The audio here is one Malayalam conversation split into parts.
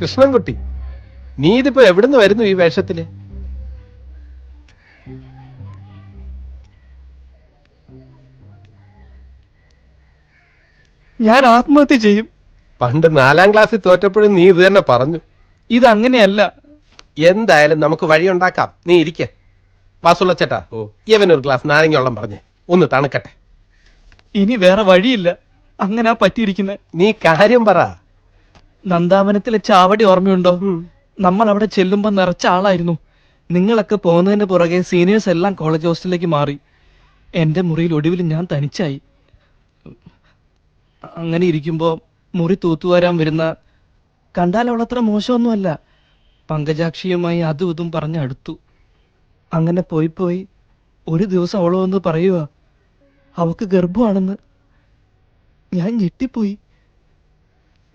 കൃഷ്ണൻകുട്ടി നീ ഇതിപ്പോ എവിടുന്ന് വരുന്നു ഈ വേഷത്തിൽ? ഞാൻ ആത്മഹത്യ ചെയ്യും. പണ്ട് നാലാം ക്ലാസ്സിൽ തോറ്റപ്പോഴും നീ ഇത് തന്നെ പറഞ്ഞു. ഇതങ്ങനെയല്ല. എന്തായാലും നമുക്ക് വഴി ഉണ്ടാക്കാം. നീ ഇരിക്ക. വാസുള്ള ചേട്ടാ ഓ. ഇവനൊരു ഗ്ലാസ് നാരങ്ങ വെള്ളം പറഞ്ഞേ. ഒന്ന് തണുക്കട്ടെ. ഇനി വേറെ വഴിയില്ല. അങ്ങനെ പറ്റിയിരിക്കുന്നത് നീ കാര്യം പറ. നന്ദാവനത്തിലെ ചാവടി ഓർമ്മയുണ്ടോ? നമ്മൾ അവിടെ ചെല്ലുമ്പോൾ നിറച്ച ആളായിരുന്നു. നിങ്ങളൊക്കെ പോകുന്നതിന് പുറകെ സീനിയേഴ്സ് എല്ലാം കോളേജ് ഹോസ്റ്റലിലേക്ക് മാറി. എന്റെ മുറിയിൽ ഒടുവിൽ ഞാൻ തനിച്ചായി. അങ്ങനെ ഇരിക്കുമ്പോൾ മുറി തൂത്തുവാരാൻ വരുന്ന കണ്ടാൽ അവളത്ര മോശമൊന്നുമല്ല. പങ്കജാക്ഷിയുമായി അതും ഇതും പറഞ്ഞ് അടുത്തു. അങ്ങനെ പോയി പോയി ഒരു ദിവസം അവളോ ഒന്ന് പറയുക അവക്ക് ഗർഭമാണെന്ന്. ഞാൻ ഞെട്ടിപ്പോയി.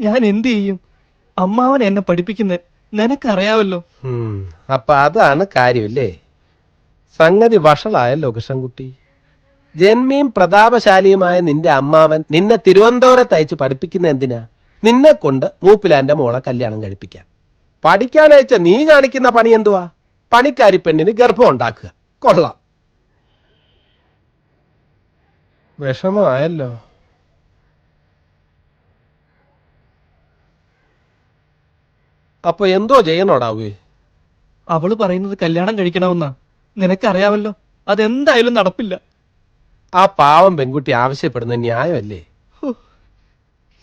ഞാൻ എന്തു ചെയ്യും അമ്മാവൻ എന്നെ പഠിപ്പിക്കുന്നത് നിനക്കറിയാവല്ലോ. ഉം, അപ്പൊ അതാണ് കാര്യമല്ലേ സംഗതി വഷളായല്ലോ കൃഷ്ണൻകുട്ടി. ജന്മിയും പ്രതാപശാലിയുമായ നിന്റെ അമ്മാവൻ നിന്നെ തിരുവനന്തപുരത്ത് അയച്ച് പഠിപ്പിക്കുന്ന എന്തിനാ? നിന്നെ കൊണ്ട് മൂപ്പിലാന്റെ മോളെ കല്യാണം കഴിപ്പിക്കാൻ. പഠിക്കാൻ അയച്ച നീ കാണിക്കുന്ന പണി എന്തുവാ? പണിക്കാരി പെണ്ണിന് ഗർഭം ഉണ്ടാക്കുക. കൊള്ളാം. വിഷമമായല്ലോ. അപ്പൊ എന്തോ ചെയ്യണോടാവേ അവൾ പറയുന്നത് കല്യാണം കഴിക്കണമെന്നാ. നിനക്കറിയാവല്ലോ അതെന്തായാലും നടപ്പില്ല. ആ പാവം പെൺകുട്ടി ആവശ്യപ്പെടുന്ന ന്യായമല്ലേ?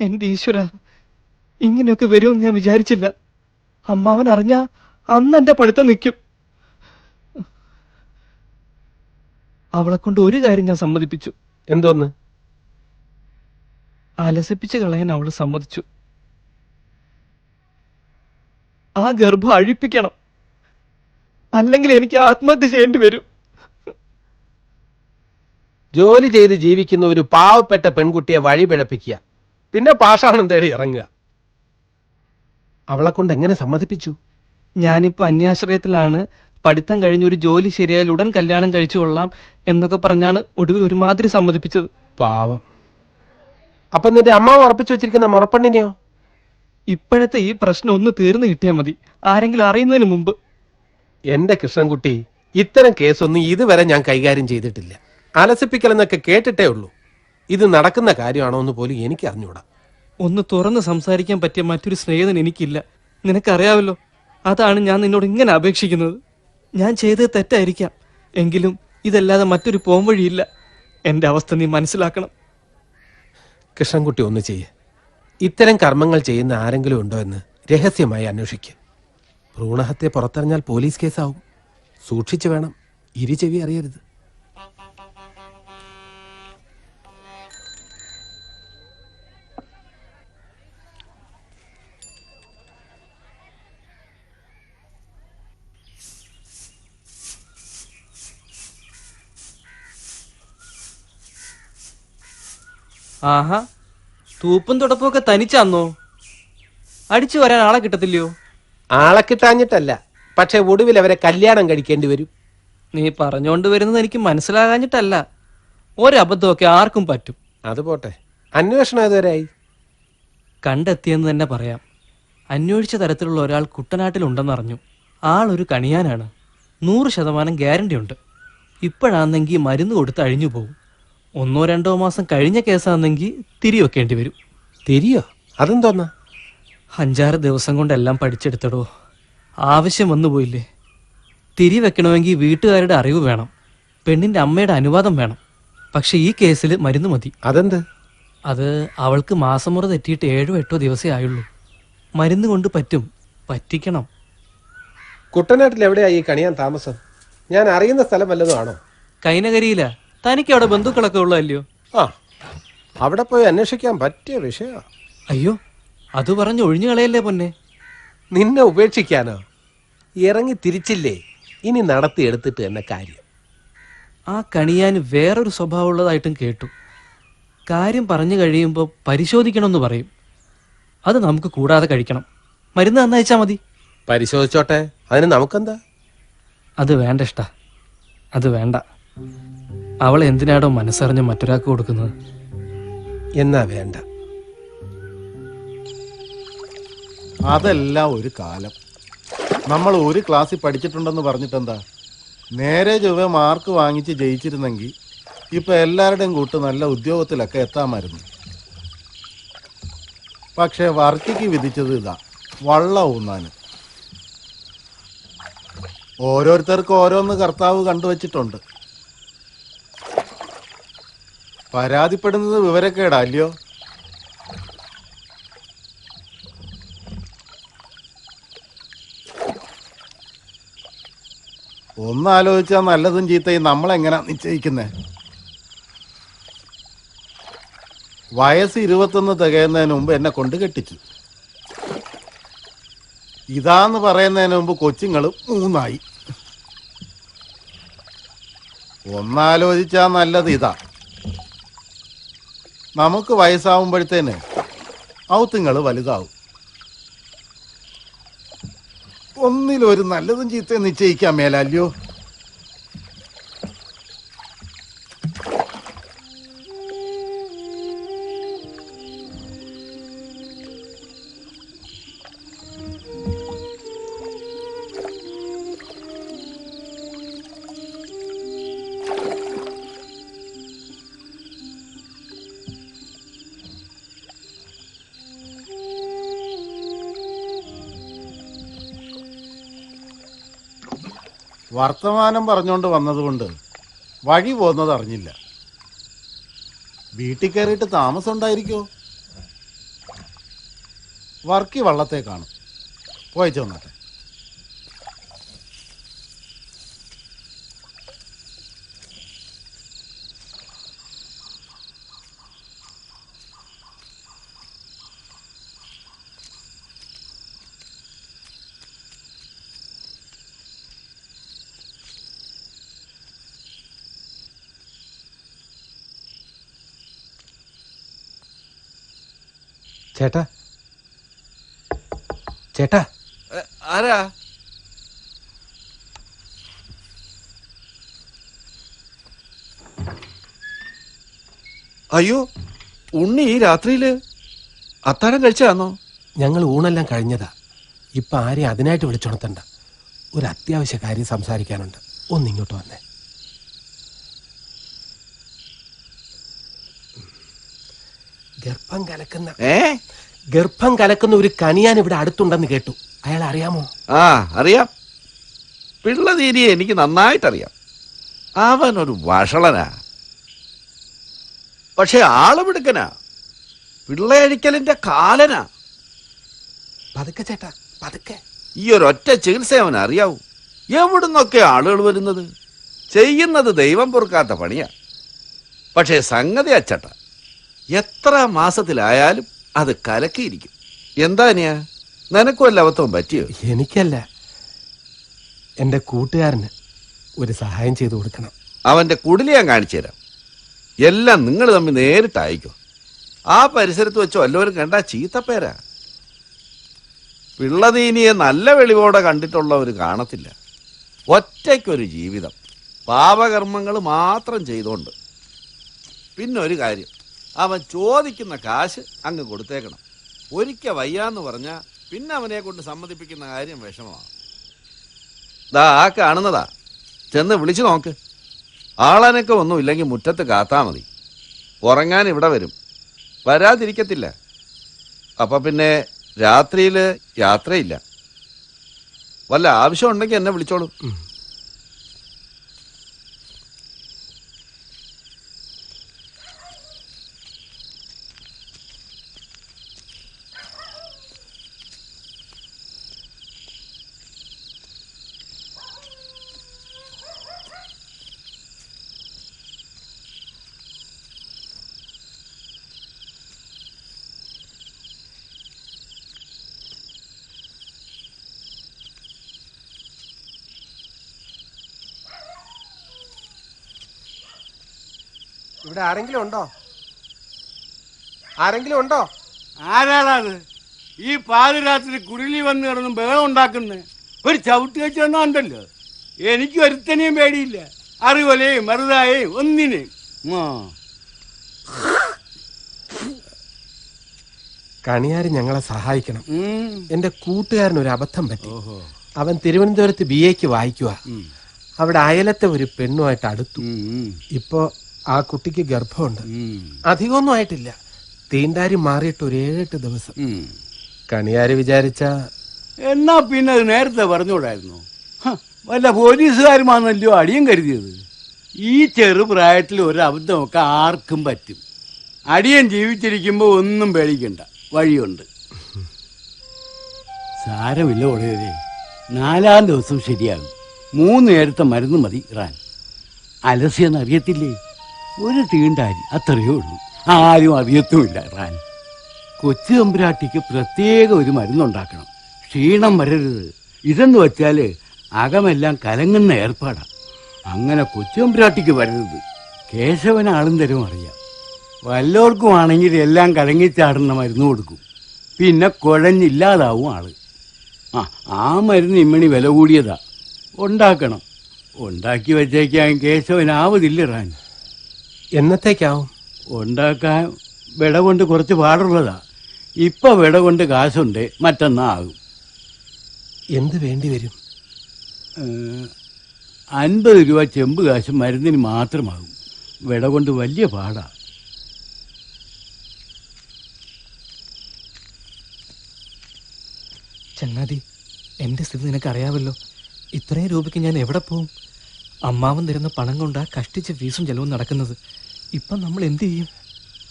എന്റെ ഈശ്വര ഇങ്ങനെയൊക്കെ വരുമെന്ന് ഞാൻ വിചാരിച്ചില്ല. അമ്മാവൻ അറിഞ്ഞ അന്ന് എന്റെ പഠിത്തം നിൽക്കും. അവളെ കൊണ്ട് ഒരു കാര്യം ഞാൻ സമ്മതിപ്പിച്ചു. എന്തോന്ന്? അലസിപ്പിച്ച് കളയാൻ അവൾ സമ്മതിച്ചു. ആ ഗർഭം അഴിപ്പിക്കണം. അല്ലെങ്കിൽ എനിക്ക് ആത്മഹത്യ ചെയ്യേണ്ടി വരും. ജോലി ചെയ്ത് ജീവിക്കുന്ന ഒരു പാവപ്പെട്ട പെൺകുട്ടിയെ വഴി പിഴപ്പിക്കുക പിന്നെ പാഷാണം തേടി ഇറങ്ങുക. അവളെ കൊണ്ട് എങ്ങനെ സമ്മതിപ്പിച്ചു? ഞാനിപ്പോ അന്യാശ്രയത്തിലാണ്. പഠിത്തം കഴിഞ്ഞ് ഒരു ജോലി ശരിയായാൽ ഉടൻ കല്യാണം കഴിച്ചു കൊള്ളാം എന്നൊക്കെ പറഞ്ഞാണ് ഒടുവിൽ ഒരുമാതിരി സമ്മതിപ്പിച്ചത്. പാവം. അപ്പൊ നിന്റെ അമ്മ ഉറപ്പിച്ചു വെച്ചിരിക്കുന്ന മുറപ്പെണ്ണിനെയോ? ഇപ്പോഴത്തെ ഈ പ്രശ്നം ഒന്ന് തീർന്നു കിട്ടിയാൽ മതി. ആരെങ്കിലും അറിയുന്നതിന് മുമ്പ്. എന്റെ കൃഷ്ണൻകുട്ടി ഇത്തരം കേസൊന്നും ഇതുവരെ ഞാൻ കൈകാര്യം ചെയ്തിട്ടില്ല. അലസിപ്പിക്കലെന്നൊക്കെ കേട്ടിട്ടേ ഉള്ളൂ. ഇത് നടക്കുന്ന കാര്യമാണോ എന്ന് പോലും എനിക്ക് അറിഞ്ഞൂടാ. ഒന്ന് തുറന്ന് സംസാരിക്കാൻ പറ്റിയ മറ്റൊരു സ്നേഹിതൻ എനിക്കില്ല. നിനക്കറിയാവല്ലോ അതാണ് ഞാൻ നിന്നോട് ഇങ്ങനെ അപേക്ഷിക്കുന്നത്. ഞാൻ ചെയ്തത് തെറ്റായിരിക്കാം എങ്കിലും ഇതല്ലാതെ മറ്റൊരു പോംവഴിയില്ല. എന്റെ അവസ്ഥ നീ മനസ്സിലാക്കണം. കൃഷ്ണൻകുട്ടി ഒന്ന് ചെയ്യ്. ഇത്തരം കർമ്മങ്ങൾ ചെയ്യുന്ന ആരെങ്കിലും ഉണ്ടോ എന്ന് രഹസ്യമായി അന്വേഷിക്കുക ഭ്രൂണഹത്യ പുറത്തറിഞ്ഞാൽ പോലീസ് കേസാവും. സൂക്ഷിച്ചു വേണം. ഇരുചെവി അറിയരുത്. ആഹാ. തൂപ്പും തുടപ്പും ഒക്കെ തനിച്ചാന്നോ? അടിച്ചു വരാൻ ആളെ കിട്ടത്തില്ലയോ? ആളെ കിട്ടാഞ്ഞിട്ടല്ല. പക്ഷെ ഒടുവിൽ അവരെ കല്യാണം കഴിക്കേണ്ടി വരും. നീ പറഞ്ഞോണ്ട് വരുന്നത് എനിക്ക് മനസ്സിലാകാഞ്ഞിട്ടല്ല. ഒരബദ്ധമൊക്കെ ആർക്കും പറ്റും. അത് പോട്ടെ. അന്വേഷണം ഇതുവരെയായി കണ്ടെത്തിയെന്ന് തന്നെ പറയാം. അന്വേഷിച്ച തരത്തിലുള്ള ഒരാൾ കുട്ടനാട്ടിലുണ്ടെന്നറിഞ്ഞു. ആളൊരു കണിയാനാണ്. നൂറ് ശതമാനം ഗ്യാരണ്ടി ഉണ്ട് ഇപ്പോഴാണെങ്കിൽ മരുന്ന് കൊടുത്ത് അഴിഞ്ഞു പോകും ഒന്നോ രണ്ടോ മാസം കഴിഞ്ഞ കേസാണെങ്കിൽ തിരി വെക്കേണ്ടി വരും. തിരിയോ? അതെന്തോന്നാ? അഞ്ചാറ് ദിവസം കൊണ്ടെല്ലാം പഠിച്ചെടുത്തടോ. ആവശ്യം വന്നു പോയില്ലേ? തിരി വെക്കണമെങ്കിൽ വീട്ടുകാരുടെ അറിവ് വേണം. പെണ്ണിന്റെ അമ്മയുടെ അനുവാദം വേണം. പക്ഷെ ഈ കേസിൽ മരുന്ന് മതി. അതെന്ത്? അത് അവൾക്ക് മാസം മുറ തെറ്റിയിട്ട് ഏഴോ എട്ടോ ദിവസേ ആയുള്ളൂ. മരുന്ന് കൊണ്ട് പറ്റും. പറ്റിക്കണം. കുട്ടനാട്ടിൽ എവിടെയായി കണിയാൻ താമസം? ഞാൻ അറിയുന്ന സ്ഥലം വല്ലതും ആണോ? കൈനകരിയില തനിക്ക് അവിടെ ബന്ധുക്കളൊക്കെ ഉള്ളതല്ലയോ? ആ അവിടെ പോയി അന്വേഷിക്കാൻ പറ്റിയ വിഷയ അയ്യോ അത് പറഞ്ഞ് ഒഴിഞ്ഞു കളയല്ലേ പൊന്നെ? നിന്നെ ഉപേക്ഷിക്കാനോ? ഇറങ്ങി തിരിച്ചില്ലേ? ഇനി നടത്തി എടുത്തിട്ട് തന്നെ കാര്യം. ആ കണിയാൻ വേറൊരു സ്വഭാവമുള്ളതായിട്ടും കേട്ടു. കാര്യം പറഞ്ഞു കഴിയുമ്പോൾ പരിശോധിക്കണമെന്ന് പറയും. അത് നമുക്ക് കൂടാതെ കഴിക്കണം. മരുന്ന് തന്നയച്ചാൽ മതി. പരിശോധിച്ചോട്ടെ? അതിന് നമുക്കെന്താ? അത് വേണ്ട ഇഷ്ട. അത് വേണ്ട. അവൾ എന്തിനാടോ മനസ്സറിഞ്ഞ് മറ്റൊരാൾക്ക് കൊടുക്കുന്നത്? എന്നാ വേണ്ട. അതെല്ലാം ഒരു കാലം. നമ്മൾ ഒരു ക്ലാസ്സിൽ പഠിച്ചിട്ടുണ്ടെന്ന് പറഞ്ഞിട്ടെന്താ? നേരെ ചൊവ്വ മാർക്ക് വാങ്ങിച്ച് ജയിച്ചിരുന്നെങ്കിൽ ഇപ്പൊ എല്ലാവരുടെയും കൂട്ട് നല്ല ഉദ്യോഗത്തിലൊക്കെ എത്താമായിരുന്നു പക്ഷെ വർക്കിക്ക് വിധിച്ചത് ഇതാ വള്ള ഊന്നാന് ഓരോരുത്തർക്കും ഓരോന്ന് കർത്താവ് കണ്ടുവച്ചിട്ടുണ്ട്. പരാതിപ്പെടുന്നത് വിവരക്കേടാ അല്ലയോ? ഒന്നാലോചിച്ചാ നല്ലതും ചീത്തയും നമ്മളെങ്ങനാ നിശ്ചയിക്കുന്നേ? വയസ്സ് ഇരുപത്തൊന്ന് തികയുന്നതിന് മുമ്പ് എന്നെ കൊണ്ട് കെട്ടിച്ചു. ഇതാന്ന് പറയുന്നതിന് മുമ്പ് കൊച്ചുങ്ങൾ മൂന്നായി. ഒന്നാലോചിച്ചാ നല്ലത് ഇതാ. നമുക്ക് വയസ്സാവുമ്പോഴത്തേന് ഔത്തുങ്ങൾ വലുതാവും. ഒന്നിലൊരു നല്ലതും ചീത്തയും നിശ്ചയിക്കാൻ മേലല്ലയോ വർത്തമാനം പറഞ്ഞുകൊണ്ട് വന്നതുകൊണ്ട് വഴി പോകുന്നത് അറിഞ്ഞില്ല. വീട്ടിൽ കയറിയിട്ട് താമസം ഉണ്ടായിരിക്കോ? വർക്കി വള്ളത്തെ കാണും. പോയച്ചു വന്നാട്ടെ ചേട്ടാ? ചേട്ടാ? ആരാ? അയ്യോ ഉണ്ണി ഈ രാത്രിയിൽ അത്താഴം കഴിച്ചതാണോ ഞങ്ങൾ ഊണെല്ലാം കഴിഞ്ഞതാ. ഇപ്പൊ ആരെയും അതിനായിട്ട് വിളിച്ചുണർത്തണ്ട. ഒരു അത്യാവശ്യ കാര്യം സംസാരിക്കാനുണ്ട്. ഒന്നിങ്ങോട്ട് വന്നേ. ഗർഭം കലക്കുന്ന ഏ? ഗർഭം കലക്കുന്ന ഒരു കനിയാൻ ഇവിടെ അടുത്തുണ്ടെന്ന് കേട്ടു. അയാൾ അറിയാമോ? ആ അറിയാം. പിള്ളതീരിയെ എനിക്ക് നന്നായിട്ടറിയാം. അവനൊരു വഷളനാ. പക്ഷെ ആൾ മിടുക്കനാ പിള്ളയഴിക്കലിന്റെ കാലനാ. പതുക്കെ ചേട്ടാ പതുക്കെ. ഈ ഒറ്റ ചികിത്സ അവൻ അറിയാവൂ. എവിടുന്നൊക്കെ ആളുകൾ വരുന്നത്? ചെയ്യുന്നത് ദൈവം പൊറുക്കാത്ത പണിയാ. പക്ഷേ സംഗതി അച്ചട്ട. എത്ര മാസത്തിലായാലും അത് കലക്കിയിരിക്കും. എന്താ അനിയാ? നിനക്കും അല്ല അബദ്ധവും പറ്റിയോ? എനിക്കല്ല. എന്റെ കൂട്ടുകാരന് ഒരു സഹായം ചെയ്തു കൊടുക്കണം. അവന്റെ കുടിൽ ഞാൻ കാണിച്ചു തരാം. എല്ലാം നിങ്ങൾ തമ്മിൽ നേരിട്ട് അയക്കും ആ പരിസരത്ത് വെച്ചോ എല്ലാവരും കണ്ട ചീത്തപ്പേരാ. പിള്ളതീനിയെ നല്ല വെളിവോടെ കണ്ടിട്ടുള്ളവർ കാണത്തില്ല. ഒറ്റയ്ക്കൊരു ജീവിതം. പാപകർമ്മങ്ങൾ മാത്രം ചെയ്തുകൊണ്ട് പിന്നൊരു ഒരു കാര്യം. അവൻ ചോദിക്കുന്ന കാശ് അങ്ങ് കൊടുത്തേക്കണം. ഒരിക്കൽ വയ്യാന്ന് പറഞ്ഞാൽ പിന്നെ അവനെ കൊണ്ട് സമ്മതിപ്പിക്കുന്ന കാര്യം വിഷമമാണ്. ദാ ആ കാണുന്നതാ. ചെന്ന് വിളിച്ചു നോക്ക്. ആളനൊക്കെ ഒന്നും ഇല്ലെങ്കിൽ മുറ്റത്ത് കാത്താ മതി. ഉറങ്ങാൻ ഇവിടെ വരും. വരാതിരിക്കത്തില്ല. അപ്പം പിന്നെ രാത്രിയിൽ യാത്രയില്ല. വല്ല ആവശ്യമുണ്ടെങ്കിൽ എന്നെ വിളിച്ചോളൂ. ഇവിടെ ആരെങ്കിലും ഉണ്ടോ? ആരെങ്കിലും ഉണ്ടോ? ആരാളാണ് ഈ പാതിരാത്രി കുടിലി വന്ന് കിടന്ന് ബഹളം ഉണ്ടാക്കുന്നത് ഒരു ചവിട്ട് വെച്ച് തന്നാ ഉണ്ടല്ലോ. എനിക്ക് ഒരുത്തനെയും പേടിയില്ല. അറിവലയും മറുതായേയും ഒന്നിനെയും കണിയാരി ഞങ്ങളെ സഹായിക്കണം. എന്റെ കൂട്ടുകാരൻ ഒരു അബദ്ധം പറ്റി. അവൻ തിരുവനന്തപുരത്ത് ബി എക്ക് വായിക്കുക അവിടെ അയലത്തെ ഒരു പെണ്ണുമായിട്ട് അടുത്തു. ഇപ്പോ ആ കുട്ടിക്ക് ഗർഭമുണ്ട്. അധികമൊന്നും ആയിട്ടില്ല. തീണ്ടാരി മാറിയിട്ട് ഒരു ഏഴെട്ട് ദിവസം. കണിയാര് വിചാരിച്ച എന്നാ പിന്നെ അത് നേരത്തെ പറഞ്ഞുകൂടായിരുന്നു? വല്ല പോലീസുകാരുമാണല്ലോ അടിയും കരുതിയത്. ഈ ചെറുപ്രായത്തിൽ ഒരു അബദ്ധമൊക്കെ ആർക്കും പറ്റും. അടിയൻ ജീവിച്ചിരിക്കുമ്പോൾ ഒന്നും പേടിക്കണ്ട. വഴിയുണ്ട്. സാരമില്ല ഉടയതേ നാലാം ദിവസം ശരിയാകും. മൂന്ന് നേരത്തെ മരുന്ന് മതി റാൻ. അലസിയെന്ന് അറിയത്തില്ലേ? ഒരു തീണ്ടാരി അത്രയേ ഉള്ളൂ. ആരും അറിയത്തുമില്ല റാൻ. കൊച്ചു തമ്പുരാട്ടിക്ക് പ്രത്യേക ഒരു മരുന്നുണ്ടാക്കണം. ക്ഷീണം വരരുത്. ഇതെന്ന് വെച്ചാൽ അകമെല്ലാം കലങ്ങുന്ന ഏർപ്പാടാണ് അങ്ങനെ കൊച്ചു തമ്പുരാട്ടിക്ക് വരരുത്. കേശവനാളും തരും അറിയാം. വല്ലവർക്കും ആണെങ്കിൽ എല്ലാം കലങ്ങിച്ചാടുന്ന മരുന്ന് കൊടുക്കും. പിന്നെ കുഴഞ്ഞില്ലാതാവും ആൾ. ആ ആ മരുന്ന് ഇമ്മണി വില കൂടിയതാ. ഉണ്ടാക്കണം. ഉണ്ടാക്കി വെച്ചേക്കാൻ കേശവനാവതില്ല റാൻ. എന്നത്തേക്കാവും? ഉണ്ടാക്കാൻ വിട കൊണ്ട് കുറച്ച് പാടുള്ളതാ. ഇപ്പൊ വിട കൊണ്ട് കാശുണ്ട് മറ്റന്നാകും എന്ത് വേണ്ടി വരും? അൻപത് രൂപ ചെമ്പ് കാശ് മരുന്നിന് മാത്രമാകും. വിട കൊണ്ട് വലിയ പാടാ. ചങ്ങാതി എന്റെ സ്ഥിതി നിനക്കറിയാവല്ലോ. ഇത്രയും രൂപയ്ക്ക് ഞാൻ എവിടെ പോവും? അമ്മാവൻ തരുന്ന പണം കൊണ്ടാ കഷ്ടിച്ച ഫീസും ചെലവും നടക്കുന്നത്. ഇപ്പം നമ്മൾ എന്ത് ചെയ്യും?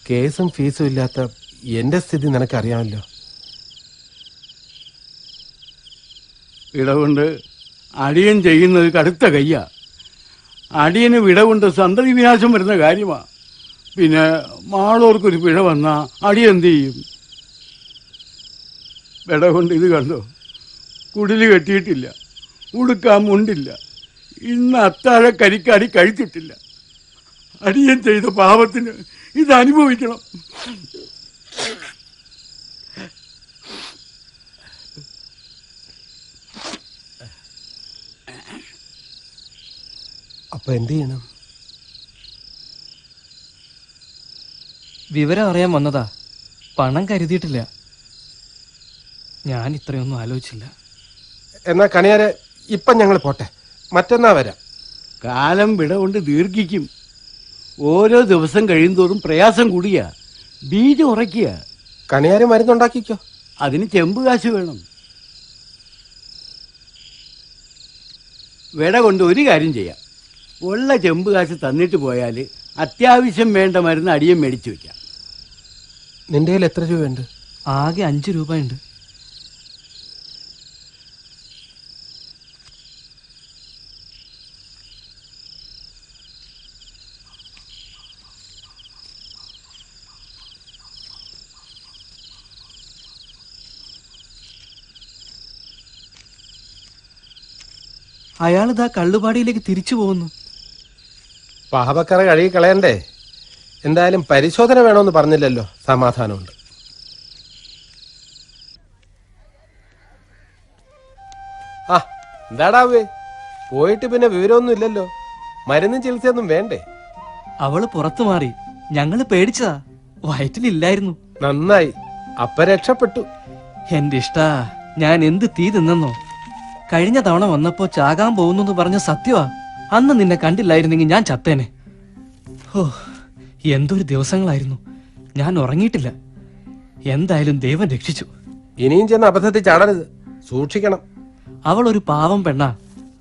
കേസും ഫീസും ഇല്ലാത്ത എന്റെ സ്ഥിതി നിനക്കറിയാമല്ലോ. വിടവുണ്ട്. കൊണ്ട് അടിയൻ ചെയ്യുന്നത് കടുത്ത കയ്യാ. അടിയന് വിടവുണ്ട് കൊണ്ട് സന്തതി വിനാശം വരുന്ന കാര്യമാ. പിന്നെ മാളോർക്കൊരു പിഴ വന്നാ അടി എന്ത് ചെയ്യും? വിടവുണ്ട് ഇത് കണ്ടോ? കുടിൽ കെട്ടിയിട്ടില്ല. ഉടുക്കാൻ മുണ്ടില്ല. ഇന്ന് അത്താഴ കരിക്കാടി കഴിച്ചിട്ടില്ല. അടിയൻ ചെയ്ത പാപത്തിന് ഇത് അനുഭവിക്കണം. അപ്പൊ എന്ത് ചെയ്യണം? വിവരം അറിയാൻ വന്നതാ. പണം കരുതിയിട്ടില്ല. ഞാൻ ഇത്രയൊന്നും ആലോചിച്ചില്ല. എന്നാ കണിയാരെ ഇപ്പം ഞങ്ങൾ പോട്ടെ. മറ്റന്നാ വരാം. കാലം വിട കൊണ്ട് ദീർഘിക്കും. ഓരോ ദിവസം കഴിയുന്തോറും പ്രയാസം കൂടിയ. ബീജം ഉറക്കിയ കണിയാര് മരുന്നുണ്ടാക്കിക്കോ. അതിന് ചെമ്പ് കാശ് വേണം. വിട കൊണ്ട് ഒരു കാര്യം ചെയ്യാം. ഉള്ള ചെമ്പ് കാശ് തന്നിട്ട് പോയാൽ അത്യാവശ്യം വേണ്ട മരുന്ന് അടിയം മേടിച്ചു വെക്കാം. നിന്റെ കയ്യിൽ എത്ര രൂപയുണ്ട്? ആകെ അഞ്ച് രൂപയുണ്ട്. അയാളിതാ കള്ളുപാടിയിലേക്ക് തിരിച്ചു പോകുന്നു. പാപക്കറ കഴുകി കളയണ്ടേ? എന്തായാലും പരിശോധന വേണമെന്ന് പറഞ്ഞില്ലല്ലോ. സമാധാനമുണ്ട്. ആ എന്താടാവേ പോയിട്ട് പിന്നെ വിവരമൊന്നും ഇല്ലല്ലോ. മരുന്നും ചികിത്സയൊന്നും വേണ്ടേ? അവൾ പുറത്തു മാറി. ഞങ്ങൾ പേടിച്ചതാ. വയറ്റിലില്ലായിരുന്നു. നന്നായി. അപ്പ രക്ഷപ്പെട്ടു. എന്റെ ഇഷ്ടാ ഞാൻ എന്ത് തീ തിന്നെന്നോ? കഴിഞ്ഞ തവണ വന്നപ്പോ ചാകാൻ പോകുന്നു പറഞ്ഞ സത്യവാ. അന്ന് നിന്നെ കണ്ടില്ലായിരുന്നെങ്കിൽ ഞാൻ ചത്തേനെ. ഓ എന്തൊരു ദിവസങ്ങളായിരുന്നു. ഞാൻ ഉറങ്ങിയിട്ടില്ല. എന്തായാലും ദൈവം രക്ഷിച്ചു. ഇനിയും ചെന്ന് അബദ്ധത്തിൽ ചാടരുത്. സൂക്ഷിക്കണം. അവൾ ഒരു പാവം പെണ്ണാ.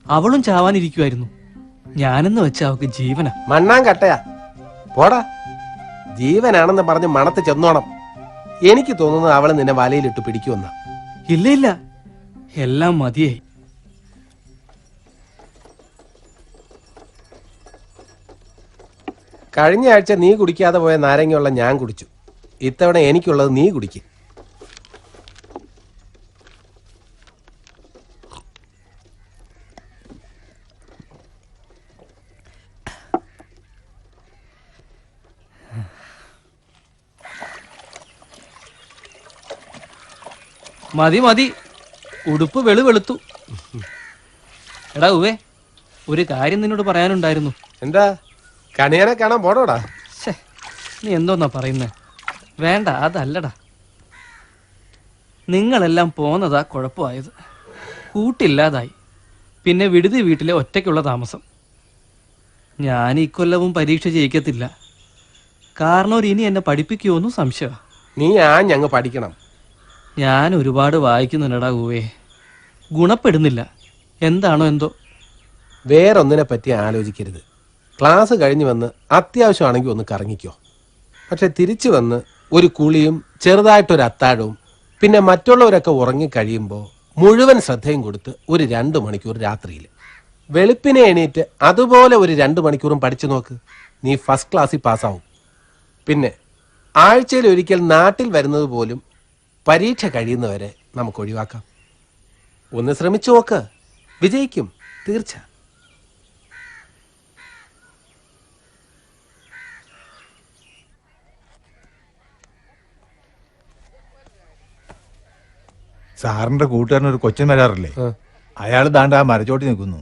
അവളും ചാവാനിരിക്കുമായിരുന്നു ഞാനെന്ന് വെച്ച അവക്ക് ജീവന. മണ്ണാൻ കട്ടയാ. പോടാ. ജീവനാണെന്ന് പറഞ്ഞ് മണത്ത് ചെന്നോണം. എനിക്ക് തോന്നുന്നത് അവൾ നിന്നെ വലയിലിട്ട് പിടിക്കുമെന്ന. ഇല്ല ഇല്ല. എല്ലാം മതിയായി. കഴിഞ്ഞ ആഴ്ച നീ കുടിക്കാതെ പോയ നാരങ്ങയുള്ള ഞാൻ കുടിച്ചു. ഇത്തവണ എനിക്കുള്ളത് നീ കുടിക്കും. മതി മതി. ഉടുപ്പ് വെളു വെളുത്തു എടാ ഉവേ ഒരു കാര്യം നിന്നോട് പറയാനുണ്ടായിരുന്നു. എന്താ? കണിയനെ കാണാൻ ശ്ശേ, നീ എന്തോന്നാ പറയുന്നേ? വേണ്ട അതല്ലടാ. നിങ്ങളെല്ലാം പോന്നതാ കുഴപ്പമായത്. കൂട്ടില്ലാതായി. പിന്നെ വിടുതി വീട്ടിലെ ഒറ്റയ്ക്കുള്ള താമസം. ഞാൻ ഈ കൊല്ലവും പരീക്ഷ ജയിക്കത്തില്ല. കാരണം ഒരു ഇനി എന്നെ പഠിപ്പിക്കുമോന്നും സംശയമാണ് നീ ആ ഞങ്ങൾ പഠിക്കണം. ഞാൻ ഒരുപാട് വായിക്കുന്നുണ്ടടാ ഗൂവേ ഗുണപ്പെടുന്നില്ല. എന്താണോ എന്തോ. വേറൊന്നിനെ പറ്റി ആലോചിക്കരുത്. ക്ലാസ് കഴിഞ്ഞ് വന്ന് അത്യാവശ്യമാണെങ്കിൽ ഒന്ന് കറങ്ങിക്കോ. പക്ഷെ തിരിച്ചു വന്ന് ഒരു കുളിയും ചെറുതായിട്ടൊരു അത്താഴവും പിന്നെ മറ്റുള്ളവരൊക്കെ ഉറങ്ങിക്കഴിയുമ്പോൾ മുഴുവൻ ശ്രദ്ധയും കൊടുത്ത് ഒരു രണ്ട് മണിക്കൂർ രാത്രിയിൽ. വെളുപ്പിനെ എണീറ്റ് അതുപോലെ ഒരു രണ്ട് മണിക്കൂറും പഠിച്ചു നോക്ക്. നീ ഫസ്റ്റ് ക്ലാസ്സിൽ പാസ്സാവും പിന്നെ ആഴ്ചയിൽ ഒരിക്കൽ നാട്ടിൽ വരുന്നത് പോലും പരീക്ഷ കഴിയുന്നവരെ നമുക്ക് ഒഴിവാക്കാം. ഒന്ന് ശ്രമിച്ചു നോക്ക്. വിജയിക്കും. തീർച്ച. സാറിന്റെ കൂട്ടുകാരൻ ഒരു കൊച്ചൻ വരാറില്ലേ? അയാൾ ദാണ്ട് ആ മരച്ചോട്ടി നിൽക്കുന്നു.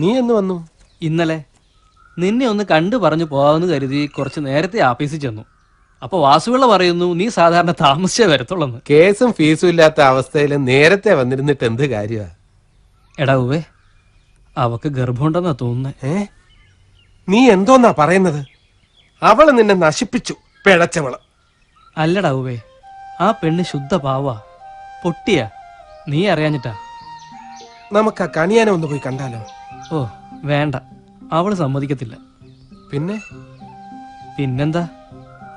നീ എന്ന് വന്നു? ഇന്നലെ നിന്നെ ഒന്ന് കണ്ടു പറഞ്ഞു പോകാമെന്ന് കരുതി കുറച്ച് നേരത്തെ ആഫീസിൽ ചെന്നു. അപ്പൊ വാസുവിള പറയുന്നു നീ സാധാരണ താമസിച്ചേ വരത്തുള്ളെന്ന്. കേസും ഫീസും ഇല്ലാത്ത അവസ്ഥയിൽ നേരത്തെ വന്നിരുന്നിട്ട് എന്ത് കാര്യമാ എടാ ഉവേ അവക്ക് ഗർഭമുണ്ടെന്നാ തോന്നുന്നത് ഏ? നീ എന്തോന്നാ പറയുന്നത്? അവൾ നിന്നെ നശിപ്പിച്ചു പിഴച്ചവൾ. അല്ലടാ ഉവേ ആ പെണ്ണ് ശുദ്ധ പാവാ പൊട്ടിയാ. നീ അറിയാഞ്ഞിട്ടാ. നമുക്ക് ആ കണിയാനെ ഒന്ന് പോയി കണ്ടാലോ? ഓ വേണ്ട അവൾ സമ്മതിക്കത്തില്ല. പിന്നെ? പിന്നെന്താ?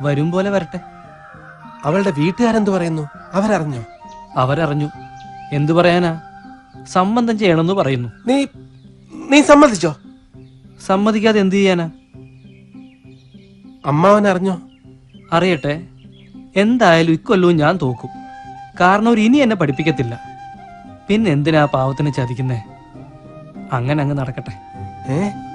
വരും പോലെ വരട്ടെ. അവളുടെ വീട്ടുകാരെന്തു പറയുന്നു? അവരറിഞ്ഞോ? അവരറിഞ്ഞു. എന്തു പറയാനാ? സംബന്ധം ചെയ്യണമെന്ന് പറയുന്നു. നീ നീ സമ്മതിച്ചോ? സമ്മതിക്കാതെ എന്തു ചെയ്യാനാ? അമ്മാവൻ അറിഞ്ഞോ അറിയട്ടെ. എന്തായാലും ഇക്കൊല്ലവും ഞാൻ തോക്കും. കാരണം ഒരു ഇനി എന്നെ പഠിപ്പിക്കത്തില്ല. പിന്നെ എന്തിനാ പാവത്തിനെ ചതിക്കുന്നേ? അങ്ങനെ അങ്ങ് നടക്കട്ടെ. ഏ?